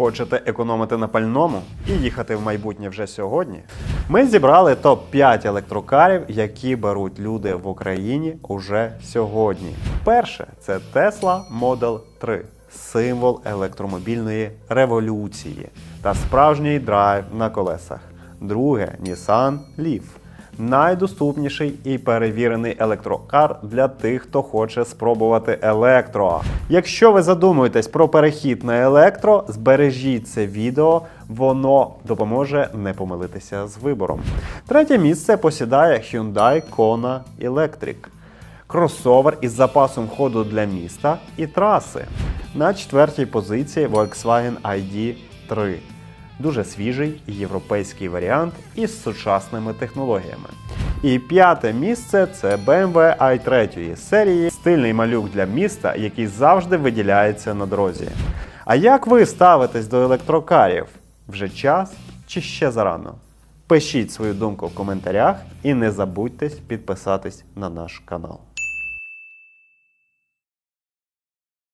Хочете економити на пальному і їхати в майбутнє вже сьогодні? Ми зібрали топ-5 електрокарів, які беруть люди в Україні уже сьогодні. Перше це Tesla Model 3, символ електромобільної революції та справжній драйв на колесах. Друге Nissan Leaf. Найдоступніший і перевірений електрокар для тих, хто хоче спробувати електро. Якщо ви задумуєтесь про перехід на електро, збережіть це відео, воно допоможе не помилитися з вибором. Третє місце посідає Hyundai Kona Electric. Кросовер із запасом ходу для міста і траси. На четвертій позиції Volkswagen ID3 дуже свіжий європейський варіант із сучасними технологіями. І п'яте місце це BMW i3 серії, стильний малюк для міста, який завжди виділяється на дорозі. А як ви ставитесь до електрокарів? Вже час чи ще зарано? Пишіть свою думку в коментарях і не забудьте підписатись на наш канал.